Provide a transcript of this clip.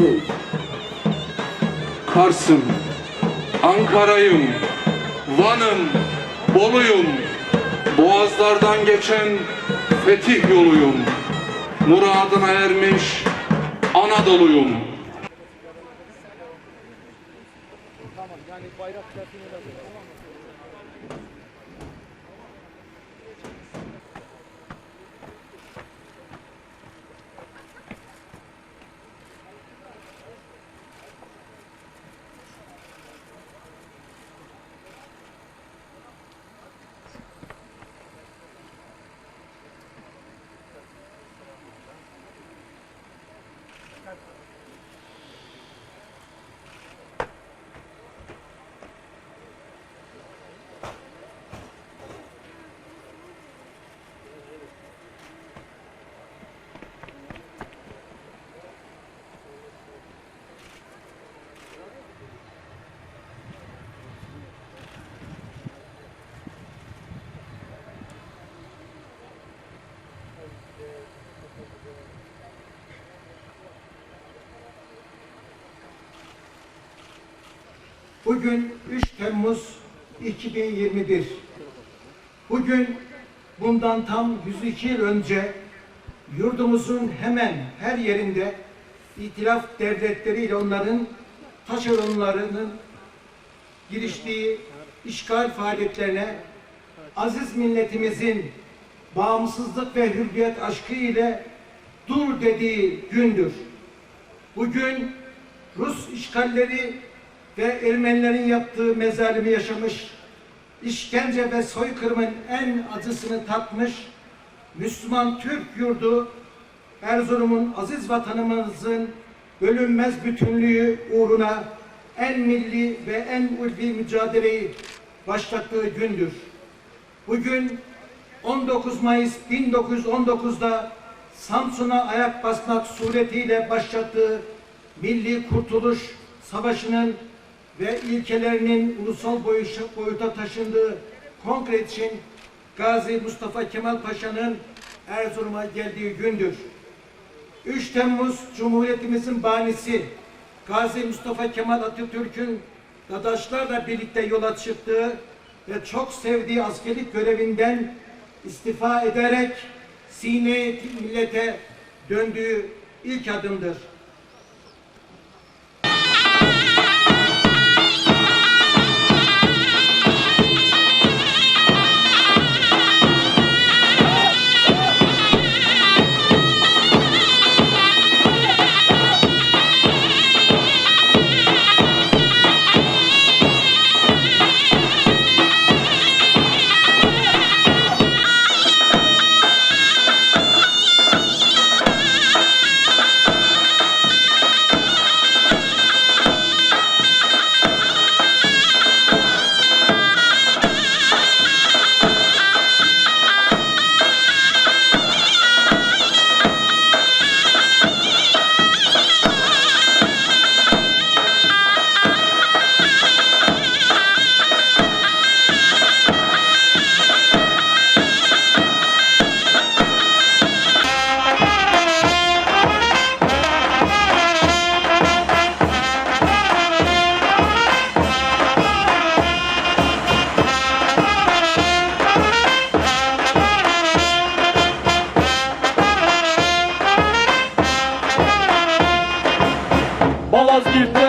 İstanbul, Kars'ım, Ankara'yım, Van'ım, Bolu'yum, Boğazlardan geçen fetih yoluyum, muradına ermiş Anadolu'yum. Yani bayrak çerçeğine de... Bugün 3 Temmuz 2021. Bugün bundan tam 102 yıl önce yurdumuzun hemen her yerinde itilaf devletleriyle onların taşeronlarının giriştiği işgal faaliyetlerine aziz milletimizin bağımsızlık ve hürriyet aşkı ile dur dediği gündür. Bugün Rus işgalleri ve Ermenilerin yaptığı mezalimi yaşamış, işkence ve soykırımın en acısını tatmış Müslüman Türk yurdu Erzurum'un aziz vatanımızın bölünmez bütünlüğü uğruna en milli ve en ulvi mücadeleyi başlattığı gündür. Bugün 19 Mayıs 1919'da Samsun'a ayak basmak suretiyle başlattığı Milli Kurtuluş Savaşı'nın ve ilkelerinin ulusal boyuta taşındığı konkret için Gazi Mustafa Kemal Paşa'nın Erzurum'a geldiği gündür. 3 Temmuz Cumhuriyetimizin banisi Gazi Mustafa Kemal Atatürk'ün dadaşlarla birlikte yola çıktığı ve çok sevdiği askerlik görevinden istifa ederek sine millete döndüğü ilk adımdır. Let's get